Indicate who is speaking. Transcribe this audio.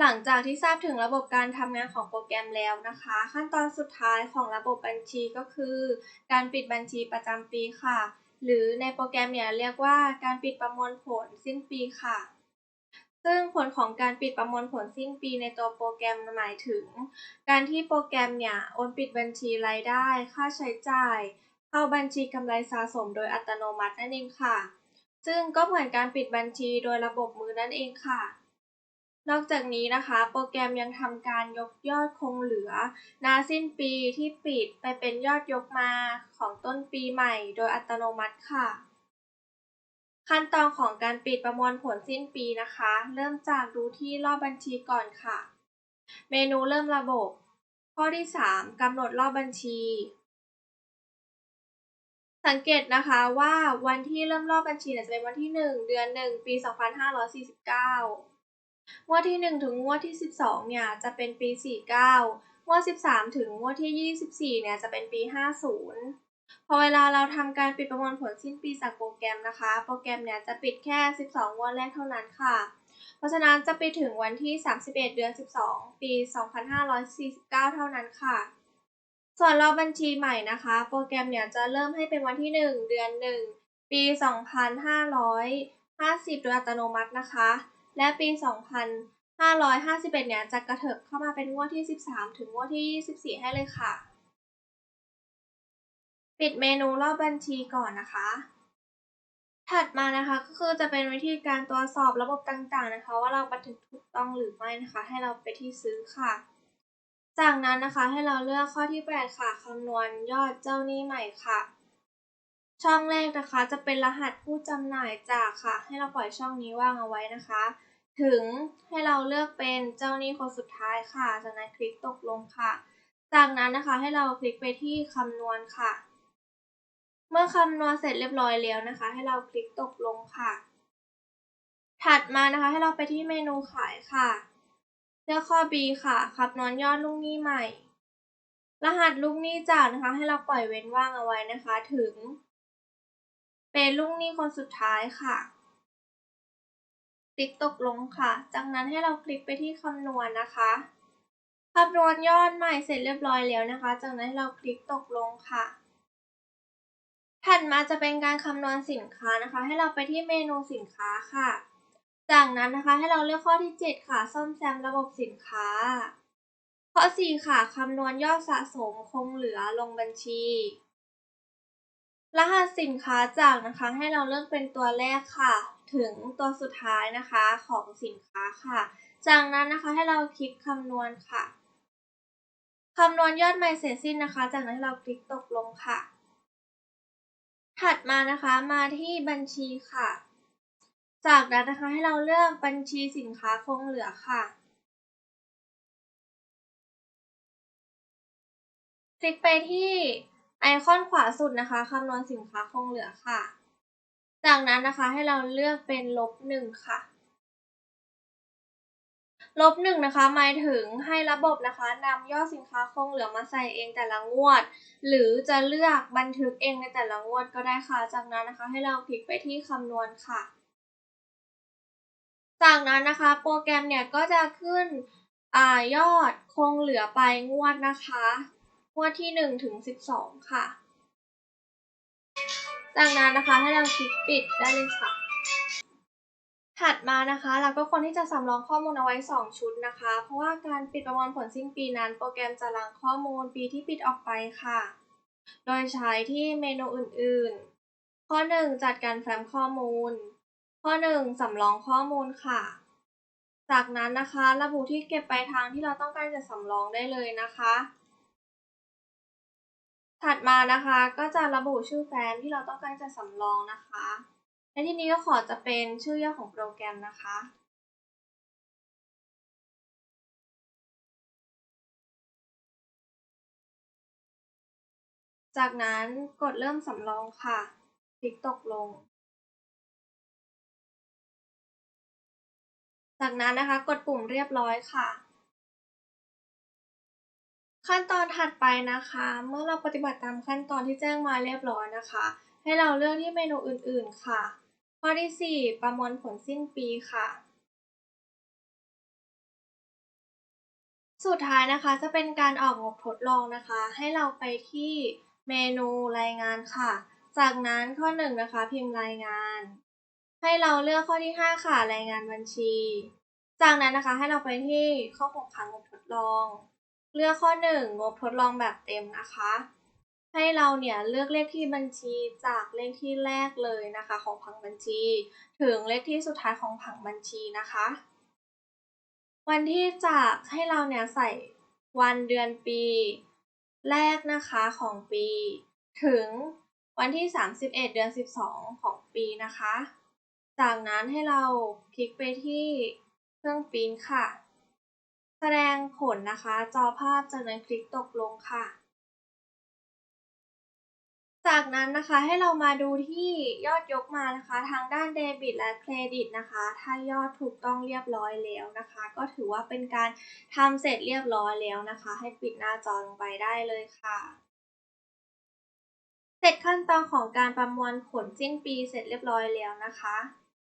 Speaker 1: หลังจากที่ทราบถึงระบบการทำงานของโปรแกรมแล้วนะคะ ขั้นตอนสุดท้ายของระบบบัญชีก็คือ การปิดบัญชีประจำปีค่ะ หรือในโปรแกรมเนี่ยเรียกว่าการปิดประมวลผลสิ้นปีค่ะ ซึ่งผลของการปิดประมวลผลสิ้นปีในตัวโปรแกรมหมายถึง การที่โปรแกรมเนี่ยโอนปิดบัญชีรายได้ ค่าใช้จ่าย เข้าบัญชีกำไรสะสมโดยอัตโนมัตินั่นเองค่ะ ซึ่งก็เหมือนการปิดบัญชีโดยระบบมือนั่นเองค่ะ นอกจากนี้นะคะ โปรแกรมยังทำการยกยอดคงเหลือ นาสิ้นปีที่ปิดไปเป็นยอดยกมาของต้นปีใหม่โดยอัตโนมัติค่ะ ขั้นตอนของการปิดประมวลผลสิ้นปีนะคะ เริ่มจากดูที่รอบบัญชีก่อนค่ะ เมนูเริ่มระบบ ข้อที่ 3กำหนดรอบบัญชี สังเกตนะคะว่าวันที่เริ่มรอบบัญชีจะเป็นวันที่ 1 เดือน 1 ปี 2549 งวดที่1ถึงงวดที่12เนี่ยจะเป็นปี49งวด13ถึงงวดที่24เนี่ยจะเป็นปี50พอเวลาเราทำการปิดประมวลผลสิ้นปีจากโปรแกรมนะคะ โปรแกรมเนี่ยจะปิดแค่ 12 งวดแรกเท่านั้นค่ะ เพราะฉะนั้นจะปิดถึงวันที่ 31 เดือน 12 ปี 2549 เท่านั้นค่ะ ส่วนรอบบัญชีใหม่นะคะ โปรแกรมเนี่ยจะเริ่มให้เป็นวันที่ 1 เดือน 1 ปี 2550 โดยอัตโนมัตินะคะ และปี 2551 เนี่ยจะกระเถิบเข้ามาเป็นงวดที่ 13 ถึงงวดที่ 24 ให้เลยค่ะ ปิดเมนูรอบบัญชีก่อนนะคะ ถัดมานะคะก็คือจะเป็นวิธีการตรวจสอบระบบต่างๆนะคะ ว่าเราบันทึกถูกต้องหรือไม่นะคะ ให้เราไปที่ซื้อค่ะ จากนั้นนะคะให้เราเลือกข้อที่ 8 ค่ะคำนวณยอดเจ้าหนี้ใหม่ค่ะ ช่องแรกนะคะจะเป็นรหัสผู้จำหน่ายจากค่ะ ให้เราปล่อยช่องนี้ว่างเอาไว้นะคะ ถึงให้เราเลือกเป็นเจ้าหนี้คนสุดท้ายค่ะ จากนั้นคลิกตกลงค่ะ จากนั้นนะคะให้เราคลิกไปที่คำนวณค่ะ เมื่อคำนวณเสร็จเรียบร้อยแล้วนะคะ ให้เราคลิกตกลงค่ะ ถัดมานะคะให้เราไปที่เมนูขายค่ะ เลือกข้อ B ค่ะคำนวณยอดลูกหนี้ใหม่ รหัสลูกหนี้จากนะคะ ให้เราปล่อยเว้นว่างเอาไว้นะคะ ถึง เป็นลูกหนี้คนสุดท้ายค่ะคลิกตกลงค่ะ จากนั้นให้เราคลิกไปที่คำนวณนะคะคำนวณยอดใหม่เสร็จเรียบร้อยแล้วนะคะ จากนั้นให้เราคลิกตกลงค่ะ ถัดมาจะเป็นการคำนวณสินค้านะคะ ให้เราไปที่เมนูสินค้าค่ะ จากนั้นนะคะให้เราเลือกข้อที่ 7 ค่ะ ซ่อมแซมระบบสินค้า ข้อ 4 ค่ะคำนวณยอดสะสมคงเหลือลงบัญชี รหัสสินค้าจากนะคะให้เราเลือกเป็นตัวแรกค่ะ ถึงตัวสุดท้ายนะคะของสินค้าค่ะ จากนั้นนะคะให้เราคลิกคำนวณค่ะคำนวณยอดใหม่เสร็จสิ้นนะคะ จากนั้นเราคลิกตกลงค่ะ ถัดมานะคะมาที่บัญชีค่ะ จากนั้นนะคะให้เราเลือกบัญชีสินค้าคงเหลือค่ะคลิกไปที่ ไอคอนขวาสุดนะคะคำนวณสินค้าคงเหลือค่ะ จากนั้นนะคะให้เราเลือกเป็นลบหนึ่งค่ะ ลบหนึ่งนะคะหมายถึงให้ระบบนะคะนำยอดสินค้าคงเหลือมาใส่เองแต่ละงวด หรือจะเลือกบันทึกเองในแต่ละงวดก็ได้ค่ะ จากนั้นนะคะให้เราคลิกไปที่คำนวณค่ะ จากนั้นนะคะโปรแกรมเนี่ยก็จะขึ้นอยอดคงเหลือไปงวดนะคะ งวดที่ 1 ถึง 12 ค่ะ จากนั้นนะคะให้เราคลิกปิดได้เลยค่ะ ถัดมานะคะ เราก็ควรที่จะสำรองข้อมูลเอาไว้ 2 ชุดนะคะ เพราะว่าการปิดประมวลผลสิ้นปีนั้น โปรแกรมจะล้างข้อมูลปีที่ปิดออกไปค่ะ โดยใช้ที่เมนูอื่นๆ ข้อ 1 จัดการแฟ้มข้อมูล ข้อ 1 สำรองข้อมูลค่ะจากนั้นนะคะ ระบุที่เก็บปลายทางที่เราต้องการจะสำรองได้เลยนะคะ ถัดมานะคะก็จะระบุชื่อแฟ้มที่เราต้องการจะสำรองนะคะและที่นี้ก็ขอจะเป็นชื่อย่อของโปรแกรมนะคะ จากนั้นกดเริ่มสำรองค่ะ คลิกตกลง จากนั้นนะคะกดปุ่มเรียบร้อยค่ะ ขั้นตอนถัดไปนะคะ เมื่อเราปฏิบัติตามขั้นตอนที่แจ้งมาเรียบร้อยนะคะ ให้เราเลือกที่เมนูอื่นๆค่ะ ข้อที่ 4 ประมวลผลสิ้นปีค่ะสุดท้ายนะคะจะเป็นการออกงบทดลองนะคะ ให้เราไปที่เมนูรายงานค่ะ จากนั้นข้อหนึ่งนะคะพิมพ์รายงาน ให้เราเลือกข้อที่ 5 ค่ะรายงานบัญชี จากนั้นนะคะให้เราไปที่ข้อ 6 ค่ะงบทดลอง เลือกข้อ 1 งบทดลองแบบเต็มนะคะ ให้เราเนี่ยเลือกเลขที่บัญชีจากเลขที่แรกเลยนะคะของผังบัญชี ถึงเลขที่สุดท้ายของผังบัญชีนะคะ วันที่จากให้เราเนี่ยใส่วันเดือนปี แรกนะคะของปี ถึงวันที่ 31 เดือน 12 ของปีนะคะ จากนั้นให้เราคลิกไปที่เครื่องปริ้นค่ะ แสดงผลนะคะ จอภาพจากนั้นคลิกตกลงค่ะ จากนั้นนะคะให้เรามาดูที่ยอดยกมานะคะ ทางด้านเดบิตและเครดิตนะคะ ถ้ายอดถูกต้องเรียบร้อยแล้วนะคะ ก็ถือว่าเป็นการทำเสร็จเรียบร้อยแล้วนะคะ ให้ปิดหน้าจอลงไปได้เลยค่ะเสร็จขั้นตอนของการประมวลผลสิ้นปีเสร็จเรียบร้อยแล้วนะคะ